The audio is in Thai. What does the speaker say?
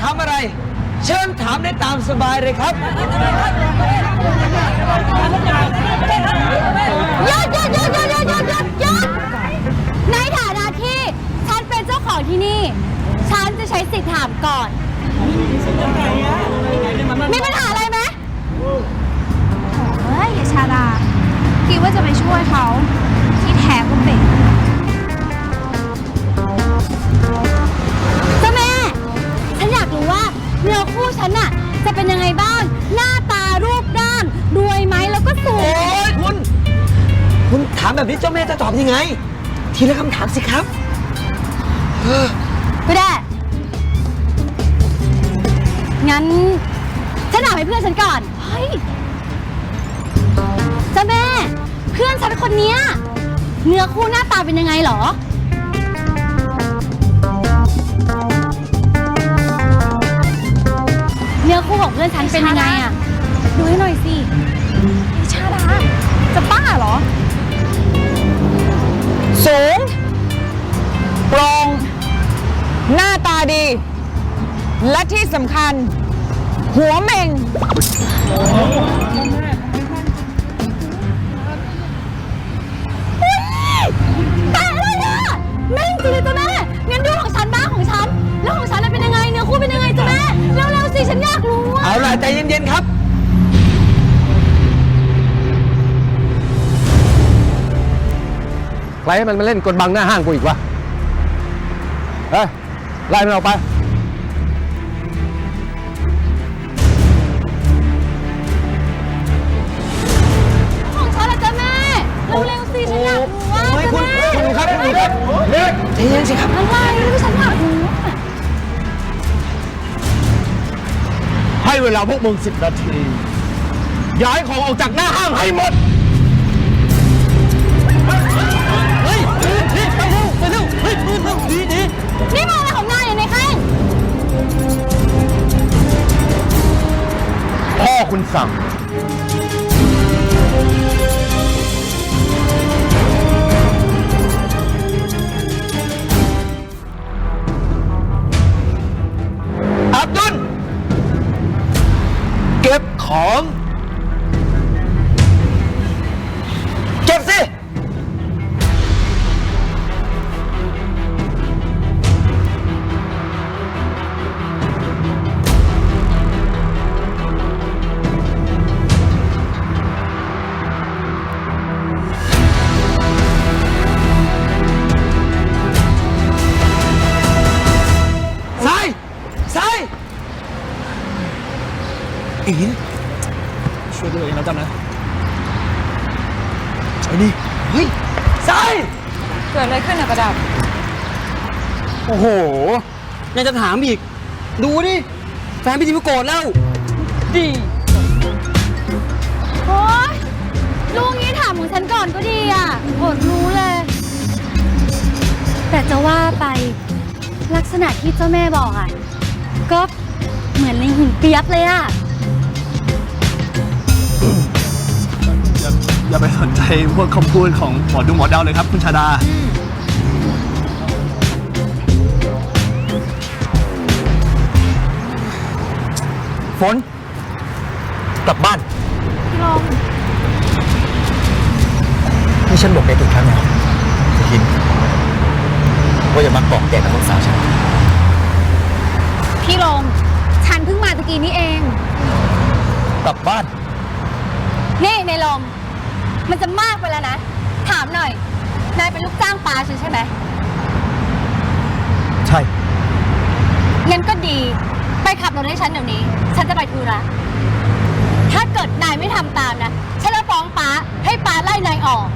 ถามอะไร เชิญถามได้ตามสบายเลยครับหยุดหยุดหยุดหยุดหยุดหยุดหยุดหยุดในฐานะที่ฉันเป็นเจ้าของที่นี่ ฉันจะใช้สิทธิ์ถามก่อน เป็นยังไงบ้าง หน้าตารูปร่างรวยไหมแล้วก็สูโอ้งยคุณ คุณถามแบบนี้เจ้าแม่จะตอบยังไง ทีละคำถามสิครับ ก็ได้ งั้น ฉันถามให้เพื่อนฉันก่อน เฮ้ยเจ้าแม่ เพื่อนฉันคนเนี้ยเนื้อคู่หน้าตาเป็นยังไงเหรอ เนื้อคู่ของเพื่อนฉันเป็นยังไงอะดูให้หน่อยสิชาดาจะบ้าเหรอ สูงโปร่งหน้าตาดี และที่สำคัญ หัวเม่ง ล่ะใจเย็นๆครับ ใครให้มันมาเล่นกลบังหน้าห้างกูอีกวะเฮ้ยไล่มันออกไป ของฉันละจ้ะแม่ เร็วๆสิฉันอยากรู้ว่าโอ้ยจ้ะคุณแม่คุณครับคุณครับใจเย็นสิครับ อะไรที่ฉันอยาก เวลาพวกมึงสิบนาที ย้ายของออกจากหน้าห้างให้หมด เฮ้ยนี่ไปเร็วไปเร็วเฮ้ยปืนเร็วดีดีนี่มาอะไรของนายเนี่ยในแข้งพ่อคุณสั่ง เก็บของ เก็บสิ อีนช่วยตัวเองแล้วกันนะไอ้นี่เฮ้ยซ้ายเกิดอะไรขึ้นอะประดับ โอ้โหยังจะถามอีก ดูดิ แฟนพี่จิมโกรธแล้ว ดีโอ๊ยลูกนี้ถามของฉันก่อนก็ดีอะอดรู้เลย แต่จะว่าไปลักษณะที่เจ้าแม่บอกอะ ก็เหมือนในหินเปียบเลยอะ อย่าอย่าไปสนใจพวกคำพูดของหมอดูหมอเดาเลยครับคุณชาดา ฝน กลับบ้าน พี่ลมนี่ฉันบอกแกกี่ครั้งแล้วหินว่าอย่ามาเกาะแกะกับลูกสาวฉัน พี่ลมฉันเพิ่งมาตะกี้นี้เอง กลับบ้าน นี่ในลม มันจะมากไปแล้วนะ ถามหน่อย นายเป็นลูกจ้างปลาฉันใช่ไหม ใช่ งั้นก็ดี ไปขับรถให้ฉันเดี๋ยวนี้ ฉันจะไปธุระ ถ้าเกิดนายไม่ทำตามนะ ฉันจะฟ้องป้าให้ป้าไล่นายออก